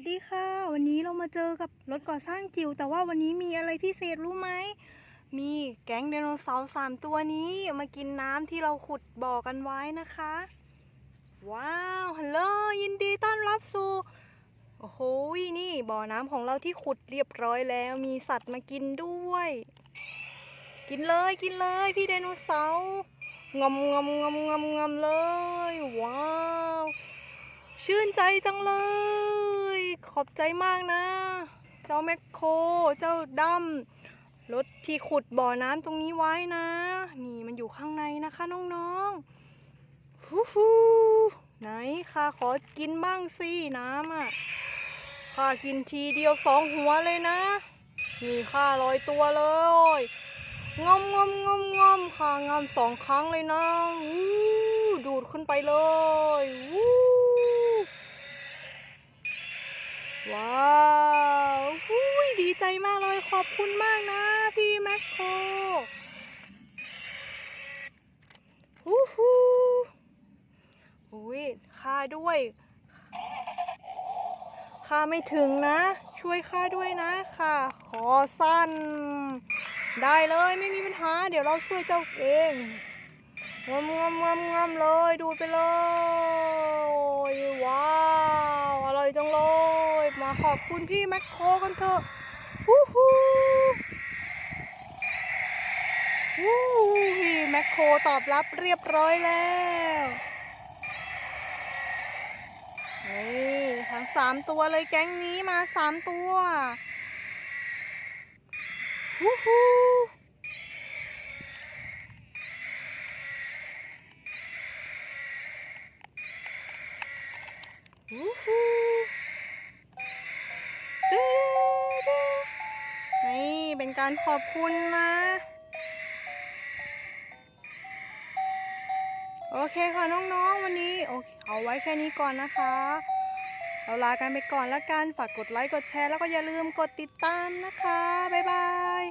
สดีค่ะ วันนี้เรามาเจอกับรถก่อสร้างจิ๋วแต่ว่าวันนี้มีอะไรพิเศษรู้ไหม มีแก๊งไดโนเสาร์สามตัวนี้มากินน้ำที่เราขุดบ่อกันไว้นะคะ ว้าวฮัลโหลยินดีต้อนรับสู่โอ้โหนี่บ่อน้ำของเราที่ขุดเรียบร้อยแล้ว มีสัตว์มากินด้วย กินเลยกินเลยพี่ไดโนเสาร์งอมงอมงอมงอมงอมเลย ว้าว ชื่นใจจังเลย อบใจมากนะ เจ้าแมคโคร เจ้าดำรถที่ขุดบ่อน้ำตรงนี้ไว้นะ นี่มันอยู่ข้างในนะคะน้องๆฮู้ฮู้ไหนข้าขอกินบ้างสิน้ำอะข้ากินทีเดียวสองหัวเลยนะ นี่ข้าลอยตัวเลยงอมงอมงอมงอมข้างามสองครั้งเลยนะวู้ดูดขึ้นไปเลยวู้ ว้าวหุย ดีใจมากเลยขอบคุณมากนะพี่แมคโครฮู้ฮู้หุยค่าด้วย ค่าไม่ถึงนะ ช่วยค่าด้วยนะค่ะ ขอสั้น ได้เลยไม่มีปัญหา เดี๋ยวเราช่วยเจ้าเองงมงมงมงมเลยดูไปเลยว้าวอร่อยจังเลย มาขอบคุณพี่แมคโครกันเถอะ ฟู้ฮู้ฟู้แมคโครตอบรับเรียบร้อยแล้วนี่ทั้งสามตัวเลยแก๊งนี้มาสามตัวฟู้ฮู้ฟู้ฮู้ เป็นการขอบคุณนะ โอเคค่ะน้องๆ วันนี้โอเคเอาไว้แค่นี้ก่อนนะคะเราลากันไปก่อนละกันฝากกดไลค์กดแชร์แล้วก็อย่าลืมกดติดตามนะคะ บ๊ายบาย